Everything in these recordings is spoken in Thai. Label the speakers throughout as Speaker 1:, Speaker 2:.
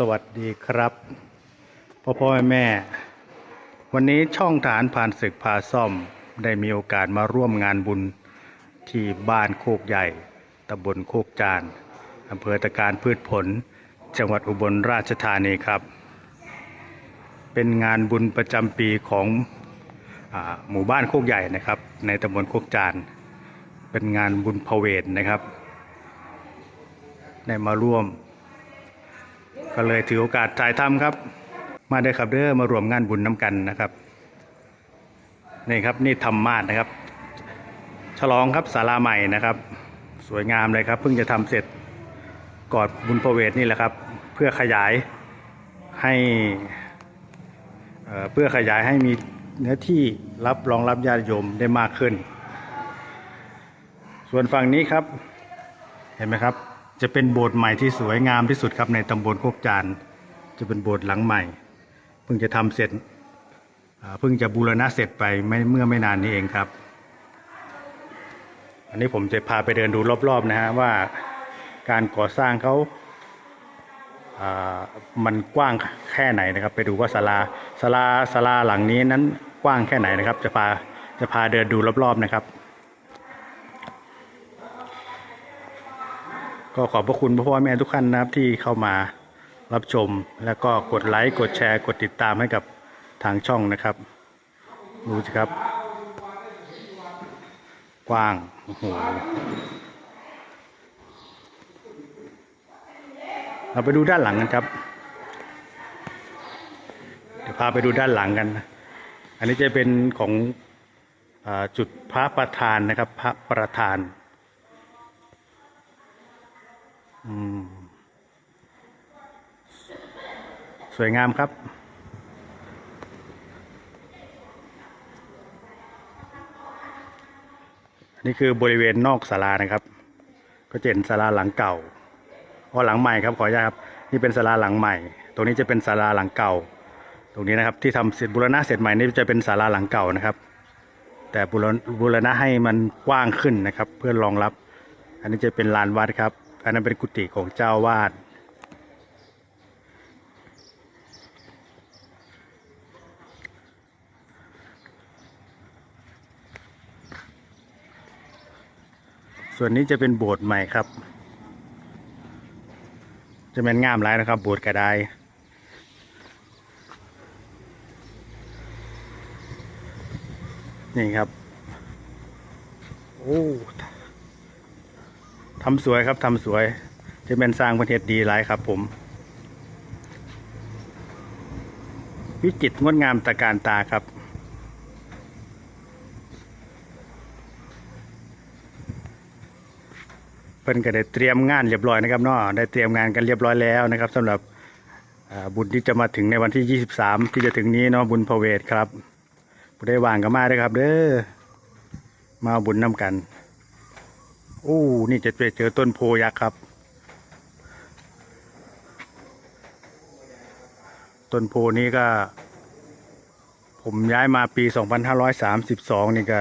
Speaker 1: สวัสดีครับพ่อพ่อแม่แม่ วันนี้ช่องฐานผ่านศึกพาซ่อมได้มีโอกาสมาร่วมงานบุญที่บ้านโคกใหญ่ตำบลโคกจานอำเภอตะการพืชผล จังหวัดอุบลราชธานีครับ เป็นงานบุญประจำปีของอหมู่บ้านโคกใหญ่นะครับ ในตำบลโคกจานเป็นงานบุญพเวทนะครับ ได้มาร่วม ก็เลยถือโอกาสถ่ายทำครับ มาได้ครับเด้อมารวมงานบุญน้ำกันนะครับนี่ครับนี่ธรรมาสนะครับ ฉลองครับศาลาใหม่นะครับ สวยงามเลยครับ เพิ่งจะทำเสร็จกอนบุญพระเวทนี่แหละครับ เพื่อขยายให้เพื่อขยายให้มีเนื้อที่รับรองรับญาติโยมได้มากขึ้น ส่วนฝั่งนี้ครับ เห็นไหมครับ จะเป็นโบสถ์ใหม่ที่สวยงามที่สุดครับในตำบลโคกจานจะเป็นโบสถ์หลังใหม่ เพิ่งจะทำเสร็จเพิ่งจะบูรณะเสร็จไปไม่เมื่อไม่นานนี้เองครับ อันนี้ผมจะพาไปเดินดูรอบๆนะฮะว่าการก่อสร้างเขาอ่ามันกว้างแค่ไหนนะครับ ไปดูว่าศาลาศาลาศาลาหลังนี้นั้นกว้างแค่ไหนนะครับ จะพาจะพาเดินดูรอบๆนะครับ ก็ขอบพระคุณพ่อพ่อแม่ทุกท่านนะครับที่เข้ามารับชม แล้วก็กดไลค์กดแชร์ กดติดตามให้กับทางช่องนะครับดูสิครับ กว้างโอ้โหเราไปดูด้านหลังกันครับเดี๋ยวพาไปดูด้านหลังกันนะอันนี้จะเป็นของอจุดพระประธานนะครับ พระประธาน สวยงามครับนนี้คือบริเวณนอกศาลานะครับ ก็เห็นศาลาหลังเก่าอ๋อหลังใหม่ครับขออนุญาตครับ นี่เป็นศาลาหลังใหม่ ตรงนี้จะเป็นศาลาหลังเก่า ตรงนี้นะครับที่ทำเสร็จบูรณะเสร็จใหม่นี่จะเป็นศาลาหลังเก่านะครับ แต่บูรณบูรณะให้มันกว้างขึ้นนะครับ เพื่อรองรับ อันนี้จะเป็นลานวัดครับ อันนั้นเป็นกุฏิของเจ้าวาดส่วนนี้จะเป็นโบสถ์ใหม่ครับ จะเป็นงามหลายนะครับ โบสถ์กระไดนี่ครับ โอ้ ทำสวยครับทำสวย จะเป็นสร้างประเทศดีหลายครับ ผม วิจิตรงดงามตะการตาครับ เพิ่นก็ได้เตรียมงานเรียบร้อยนะครับเนาะได้เตรียมงานกันเรียบร้อยแล้วนะครับสำหรับบุญที่จะมาถึงในวันที่ 23 ที่จะถึงนี้เนาะบุญพระเวทครับผู้ได้วางก็มาเด้อครับ เด้อมาบุญน้ำกัน อ้นี่จะไปเจอต้นโพยักษ์ครับ ต้นโพนี้ก็ ผมย้ายมาปี 2532 นี่ก็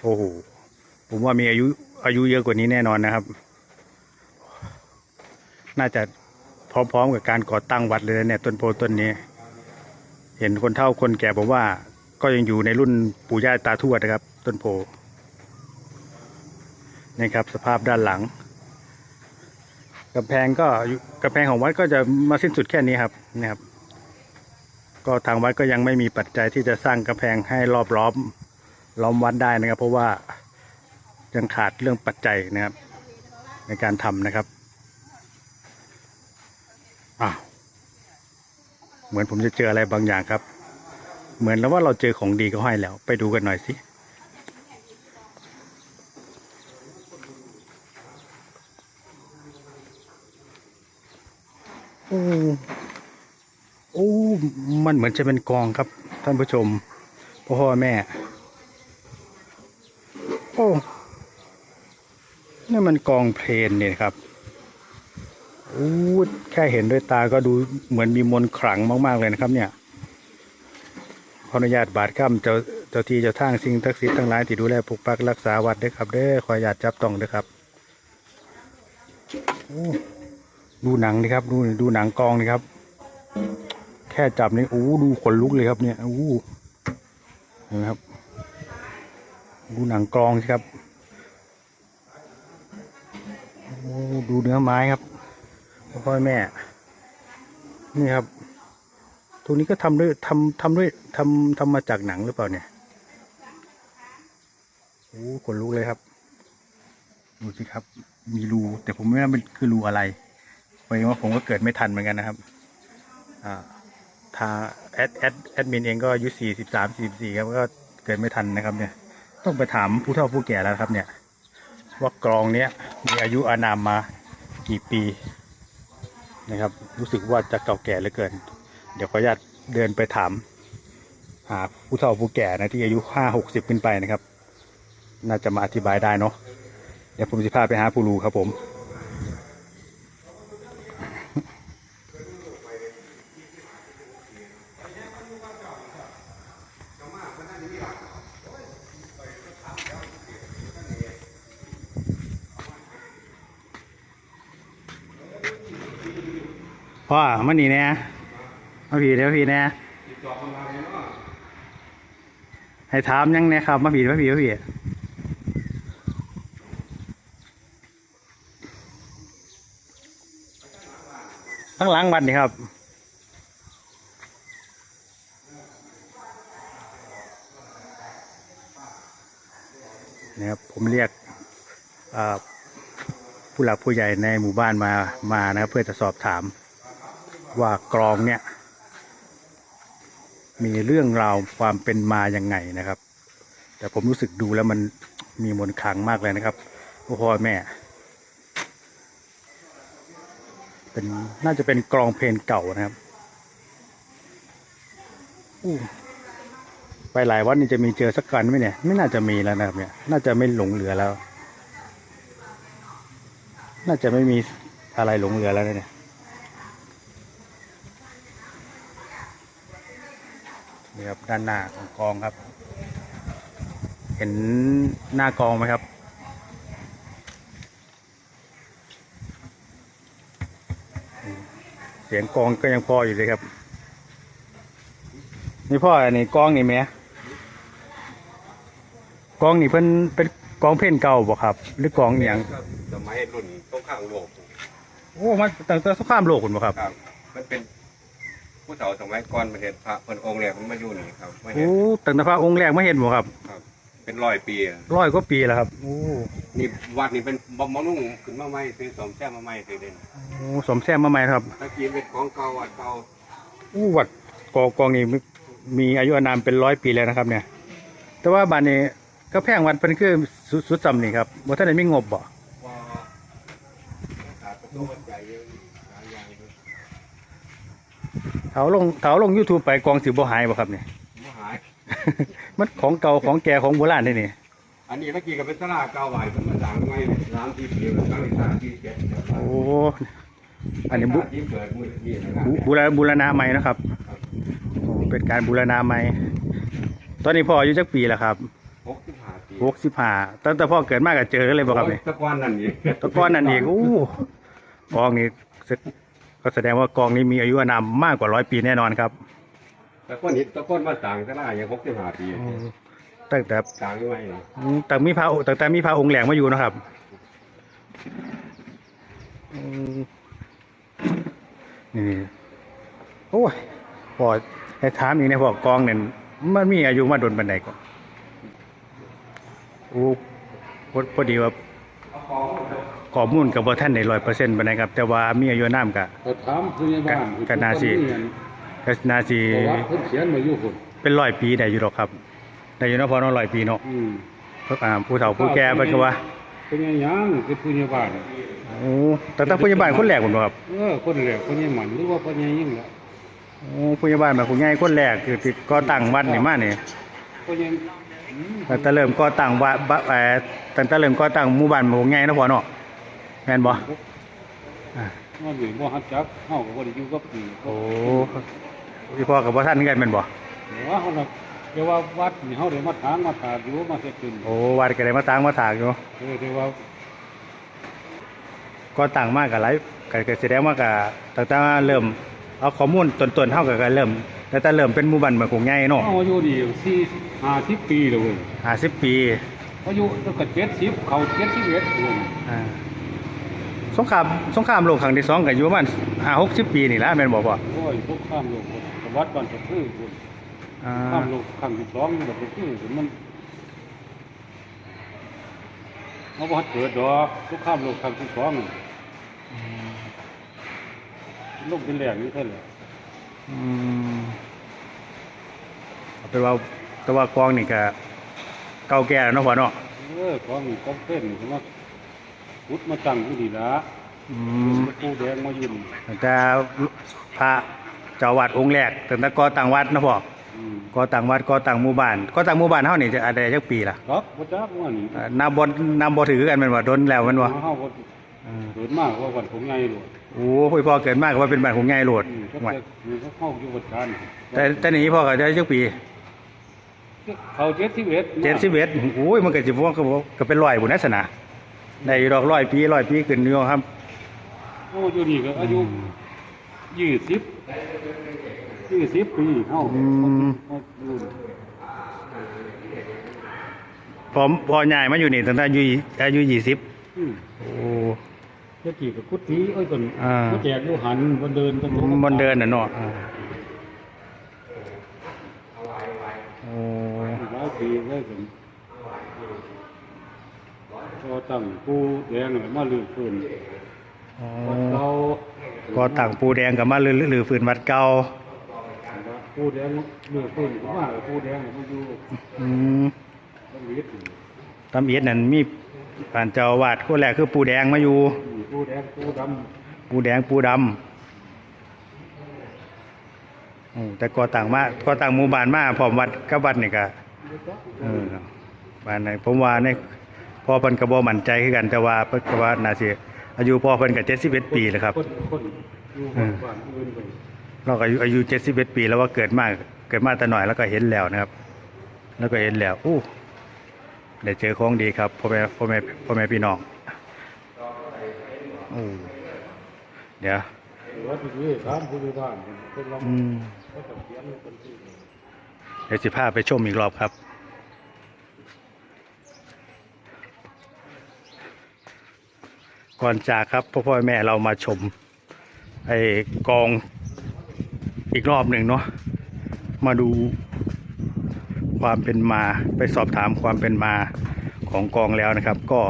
Speaker 1: โอ้โห ผมว่ามีอายุอายุเยอะกว่านี้แน่นอนนะครับ น่าจะพร้อมๆกับการก่อตั้งวัดเลยนะเนี่ยต้นโพต้นนี้ เห็นคนเฒ่าคนแก่บอกว่า ก็ยังอยู่ในรุ่นปู่ย่าตาทวดนะครับ ต้นโพ นี่ครับสภาพด้านหลังกำแพงก็กำแพงของวัดก็จะมาสิ้นสุดแค่นี้ครับนะครับ ก็ทางวัดก็ยังไม่มีปัจจัยที่จะสร้างกำแพงให้รอบล้อมล้อมวัดได้นะครับ เพราะว่ายังขาดเรื่องปัจจัยนะครับ ในการทำนะครับอ้าวเหมือนผมจะเจออะไรบางอย่างครับ เหมือนแล้วว่าเราเจอของดีก็ให้แล้ว ไปดูกันหน่อยสิ อ้โอ้มันเหมือนจะเป็นกองครับ ท่านผู้ชมพ่อพ่อแม่ โอ้นี่มันกองเพลนเนี่ยครับอู้แค่เห็นด้วยตาก็ดูเหมือนมีมนขลังมาก ๆ เลยนะครับ เนี่ยขออนุญาตบาดข้ามเจ้าเจ้าที่เจ้าทางสิ่งศักดิ์สิทธิ์ทั้งหลายที่ดูแลปกปักรักษาวัดด้อครับเด้อขออนุญาตจับต้องด้อครับโอ้ ดูหนังดิครับ ดูดูหนังกองดิครับ แค่จับนี่โอ้ดูขนลุกเลยครับเนี่ยโอ้เห็นไหมครับ ดูหนังกองสิครับโอ้ดูเนื้อไม้ครับพ่อแม่ นี่ครับตรงนี้ก็ทำด้วยทำทำด้วยทำทำมาจากหนังหรือเปล่าเนี่ยโอ้ขนลุกเลยครับ ดูสิครับ มีรูแต่ผมไม่รู้ว่ามันคือรูอะไร เพราะว่าผมก็เกิดไม่ทันเหมือนกันนะครับอ่าทางแอดแอดแอดมินเองก็อายุสี่สิบสามสี่สี่ครับก็เกิดไม่ทันนะครับ เนี่ย ต้องไปถามผู้เฒ่าผู้แก่แล้วครับ เนี่ย ว่ากรองเนี้ยมีอายุอานามมากี่ปีนะครับ รู้สึกว่าจะเก่าแก่เหลือเกิน เดี๋ยวขออนุญาตเดินไปถาม หาผู้เฒ่าผู้แก่นะที่อายุห้าหกสิบขึ้นไปนะครับ น่าจะมาอธิบายได้เนาะเดี๋ยวผมจะพาไปหาผู้รู้ครับผม พ่อมันนี่แน่มาผีเดี๋ยวผีแน่ให้ถามยังแน่ครับ มาผีมาผีมาผีข้างหลังบัดนี่ครับนะครับผมเรียกผู้หลักผู้ใหญ่ในหมู่บ้านมามานะครับเพื่อจะสอบถาม ว่ากรองเนี่ย มีเรื่องราวความเป็นมายังไงนะครับ แต่ผมรู้สึกดูแล้วมันมีมนต์ขลังมากเลยนะครับพ่อแม่ เป็นน่าจะเป็นกรองเพลงเก่านะครับไปหลายวัดนี่จะมีเจอสักกันไหมเนี่ย ไม่น่าจะมีแล้วนะครับ เนี่ย น่าจะไม่หลงเหลือแล้ว น่าจะไม่มีอะไรหลงเหลือแล้วเนี่ย นี่ครับด้านหน้าของกองครับ เห็นหน้ากองไหมครับเสียงกองก็ยังพออยู่เลยครับ นี่พ่ออันนี้กองนี่ไหมกองนี่เพิ่นเป็นกองเพลงเก่าบ่ครับ หรือกองอหย่าง
Speaker 2: สมัยรุ่นต้องข้างโลก
Speaker 1: โอ้มันตั้งแต่สงครามโลกคุณบ่ครับ
Speaker 2: ครับมันเป็น ผู้เฒ่าสมัยก่อนมาเห็นพระเพิ่นองค์แรกมันมาอยู่นี่ครับมาเห็
Speaker 1: โอ้
Speaker 2: น
Speaker 1: ตั้งแต่พระองค์แรกไม่เห็นบ่ครับ
Speaker 2: เป็นร้อยปีอะ
Speaker 1: ร้อยกว่าปีแล้วครับโอ้
Speaker 2: นี่วัดนี่เป็นบ่มนุ่งขึ้นมาใหม่ซื้อสมแช่มาใหม่ซื้อเด่น
Speaker 1: โอ้สมแซมมาใหม่ครับ
Speaker 2: ตะกี้เป็นของเก่าวัดเก่า
Speaker 1: อู้วัดกอกองนี้มีมีอายุอานามเป็นร้อยปีแล้วนะครับ เนี่ย แต่ว่าบ้านนี้ก็แพงวัดเป็นคือสุดสุดสำนี่ครับบ่ท่านได้มีงบบ่
Speaker 2: ว่าขาดประตูวัดใหญ่เยอะหลายอย่างเลย
Speaker 1: เถาลงเถาลง YouTube ไปกองสิบ่หายบ่ครับเนี่ย
Speaker 2: บ่หาย
Speaker 1: มันของเก่าของแก่ของโบราณนี่นี่
Speaker 2: อันนี้ตะกี้ก็เป็นตลาดเก่าไหวเพิ่นมาสร้างใหม่ร้านที่เดียวร้านที่สามที่เจ็ดเดี๋ยว
Speaker 1: โอ้อันนี้บุ
Speaker 2: ที่เกิดมื้อนี้นะครับ
Speaker 1: บุบูรณบูรณาใหม่นะครับโอ้เป็นการบูรณาใหม่ ตอนนี้พ่ออายุจักปีแล้วครับ
Speaker 2: 65ปี
Speaker 1: 65ตั้งแต่พ่อเกิดมาก็เจอกันเลยบ่ครับเนี่ย
Speaker 2: ตะกอนนั่นนี่
Speaker 1: ตะก้อนนั่นอีกอู้กองนี้ ก็แสดงว่ากองนี้มีอายุอานามมากกว่าร้อยปีแน่นอนครับ
Speaker 2: ตะกอนนี่ตะกอนมาต่างตลาดอย่าง65ปี
Speaker 1: ตั้งแต่
Speaker 2: ต่างยังไงเนาะ
Speaker 1: อืมแต่มีพระตั้งแต่มีพระองค์แหลงมาอยู่นะครับอืมนี่โอ้ยพอให้ถามอีกในพอกองเนี่ยมันมีอายุมาโดนบันไดก่อนโอ้พอพอดีว่า ข้อมูลกับว่าท่านในร้อยเปอร์เซ็นต์บันไดครับ แต่ว่ามีอายุน้ำกับ
Speaker 3: ก็ถามผู้ใหญ่บ้าน
Speaker 1: ก็น่าสิก็นาซี
Speaker 3: เพราะว่าเพิ่นเขียนมาอยู่พุ่น
Speaker 1: เป็นร้อยปีได้อยู่หรอกครับได้อยู่เนาะพอเนาะร้อยปีเนาะ
Speaker 3: อืม
Speaker 1: เพราะอ่าผู้เฒ่าผู้แก่เพิ่นก็ว่า
Speaker 3: เป็นหยังคือผู้ใหญ่บ้าน
Speaker 1: โอ้แต่ถ้าผู้ใหญ่บ้านคนแรกผมบ่ครับ
Speaker 3: เออคนแรกผู้ใหญ่หมันหรือว่าผู้ใหญ่ยิ่งละ
Speaker 1: โอ้ผู้ใหญ่บ้านมาผู้ใหญ่คนแรกคือที่ก่อตั้งวัดนี่มานี่
Speaker 3: ผู้ใหญ่อืม
Speaker 1: ตั้งแต่เริ่มก่อตั้งวัดบะเอ่อตั้งแต่เริ่มก่อตั้งหมู่บ้านมาผู้ใหญ่เนาะพ่อเนาะ แม่นบ่อ่า
Speaker 3: ว่าอยู่บ่ฮัดจักเฮาก็บ่ได้อยู่กับปี
Speaker 1: โอ้พี่พ่อกับบ่ทันกันแม่นบ่
Speaker 3: ว่าเฮาน่ะเดี๋ยวว่าวัดนี่เฮาได้มาถางมาถากอยู่มาเฮ็ดขึ้น
Speaker 1: โอ้วัดก็ได้มาตั้งมาถากอยู่
Speaker 3: เออแต่ว่า
Speaker 1: ก่อตั้งมาก็หลายก็ก็แสดงว่าก็ตั้งแต่เริ่มเอาข้อมูลต้นๆเฮาก็ก็เริ่มตั้งแต่เริ่มเป็นหมู่บ้านเมืองคงใหญ่เนาะ
Speaker 3: เขาอายุดีสี่ห้าสิบปีเลยเว้ย
Speaker 1: 50ปี
Speaker 3: อายุตั้งแต่เจ็ดสิบเขาเจ็ดสิบเอ็ดเลย
Speaker 1: อ่า สงครามสงครามโลกครั้งที่สองก็อยู่ประมาณ5 60ปีนี่ล่ะแม่นบ่พ่อ
Speaker 3: โอ้ยพวกข้ามโลกสวัสดิ์บ้านตะพื้นคน
Speaker 1: อ่า
Speaker 3: ข้ามโลกครั้งที่สองนี่แบบตะพื้นมันเขาบอกเกิดดอกทุกข้ามโลกครั้งที่สองนี่โลกเป็นแหล่งนี่แค่แหละ
Speaker 1: อืมเอาเป็นว่าแต่ว่ากองนี่ก็เก่าแก่แล้วเนาะพ่อเนาะ
Speaker 3: เออของนี่ก็เต้นใช่ไหม พุทธมาตั้งที่ดีละ
Speaker 1: อืม
Speaker 3: ปูแดงมายืน
Speaker 1: ตั้งแต่พระเจ้าวัดองค์แรกตั้งแต่ก่อตั้งวัดเนาะพ่อ
Speaker 3: อืม
Speaker 1: ก่อตั้งวัดก่อตั้งหมู่บ้านก่อตั้งหมู่บ้านเฮานี่จะอะไรจักปีล่ะ
Speaker 3: ครับพระเจ้าว่านี่
Speaker 1: เอ่อนับบ่นับบ่ถือกันแม่นว่าดนแล้วแม่นว่า
Speaker 3: เฮาก็เกิดมากกว่าวันผมไงหลวง
Speaker 1: โอ้พ่อพ่อเกิดมาก็ว่าเป็นบ้านของใหญ่โลด
Speaker 3: อืมก็
Speaker 1: ว่า
Speaker 3: แต่มีเขาเข้าอยู่วัดการ
Speaker 1: แต่แต่นี่พ่อก็ได้จักปี
Speaker 3: เขาเจ็ดสิบเอ็ด
Speaker 1: 71โอ้ยมันก็สิบ่ก็บ่ก็เป็นร้อยพุ่นนะสนะ ได้อยู่ดอกร้อยปีร้อยปีขึ้นอยู่ครับ
Speaker 3: โอ้อยู่นี่ก็อายุยี่สิบยี่สิบปีเฮา
Speaker 1: อืม
Speaker 3: เฮารุ่น
Speaker 1: ผมพอใหญ่มาอยู่นี่ตั้งแต่อายุอายุ20
Speaker 3: อืม
Speaker 1: โอ้
Speaker 3: เจ้ากี่กับกุฏิเอ้ยคน
Speaker 1: อ่า
Speaker 3: ก็แจกอยู่หันบนเดินตรง
Speaker 1: บนเดินน่ะเนาะอ่าโอ้
Speaker 3: หลายปีเลยผม พอตั้งปูแดงเลยมาลือขึ้น
Speaker 1: อ๋อ
Speaker 3: วัดเก่า
Speaker 1: ก็ตั้งปูแดงก็มาลือลือฝืนวัดเก่า
Speaker 3: ปูแดงลือขึ้นผมว่าปูแดงมันอยู่
Speaker 1: อืม
Speaker 3: ตรงนี้
Speaker 1: ตำเอียดนั่นมีผ่านเจ้าอาวาดคนแรกคือปูแดงมาอยู่
Speaker 3: ปูแดงปูด
Speaker 1: ปูแดงปูดำโอ้แต่ก่อต่างมาก่อต่างหมู่บ้านมาพร้อมวัดกับวัดนี่ก็ำ เออบ้านไหนผมว่าใน พ่อเพิ่นก็บ่มั่นใจคือกันแต่ว่าเพิ่นก็ว่าน่าสิอายุพ่อเพิ่นก็71ปีแล้วครับ
Speaker 3: คนคนอยู่บ้านอื่นไป
Speaker 1: เราก็อายุอายุ71ปีแล้วว่าเกิดมาเกิดมาแต่น้อยแล้วก็เห็นแล้วนะครับ แล้วก็เห็นแล้วอู้ได้เจอของดีครับพ่อแม่พ่อแม่พ่อแม่พี่น้องโอ้เดี๋ยว
Speaker 3: วัดที่ถามผู้อยู่บ้านคนลอง
Speaker 1: อืม
Speaker 3: ก็จะเขียนเป็นที่
Speaker 1: เดี๋ยวสิพาไปชมอีกรอบครับ ก่อนจากครับพ่อพ่อแม่เรามาชมไอ้กองอีกรอบหนึ่งเนาะมาดูความเป็นมาไปสอบถามความเป็นมาของกองแล้วนะครับ ก็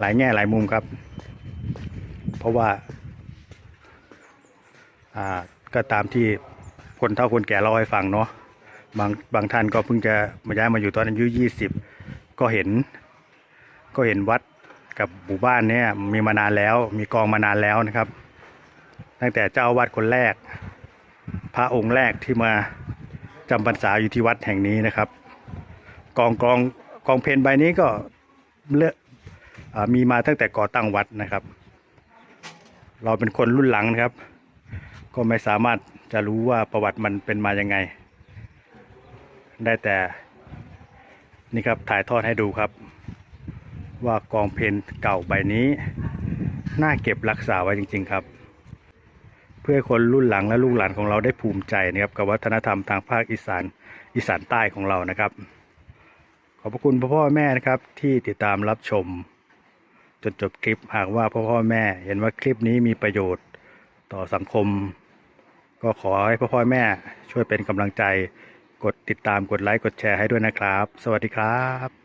Speaker 1: หลายแง่หลายมุมครับ เพราะว่าอ่าก็ตามที่คนเฒ่าคนแก่เล่าให้ฟังเนาะบางบางท่านก็เพิ่งจะมาย้ายมาอยู่ตอนอายุยี่สิบก็เห็น ก็เห็นวัด กับหมู่บ้านเนี่ยมีมานานแล้ว มีกองมานานแล้วนะครับ ตั้งแต่เจ้าอาวัดคนแรก พระองค์แรกที่มาจำพรรษาอยู่ที่วัดแห่งนี้นะครับ กองกองกองเพนใบนี้ก็เลอะอ่ามีมาตั้งแต่ก่อตั้งวัดนะครับ เราเป็นคนรุ่นหลังนะครับ ก็ไม่สามารถจะรู้ว่าประวัติมันเป็นมายังไง ได้แต่นี่ครับถ่ายทอดให้ดูครับ ว่ากองเพนเก่าใบนี้น่าเก็บรักษาไว้จริง ๆ ครับ เพื่อคนรุ่นหลังและลูกหลานของเราได้ภูมิใจนะครับกับวัฒนธรรมทางภาคอีสานอีสานใต้ของเรานะครับ ขอบพระคุณพ่อพ่อแม่นะครับที่ติดตามรับชมจนจบคลิปหากว่าพ่อพ่อแม่ เห็นว่าคลิปนี้มีประโยชน์ต่อสังคม ก็ขอให้พ่อพ่อแม่ช่วยเป็นกำลังใจกดติดตามกดไลค์กดแชร์ให้ด้วยนะครับ สวัสดีครับ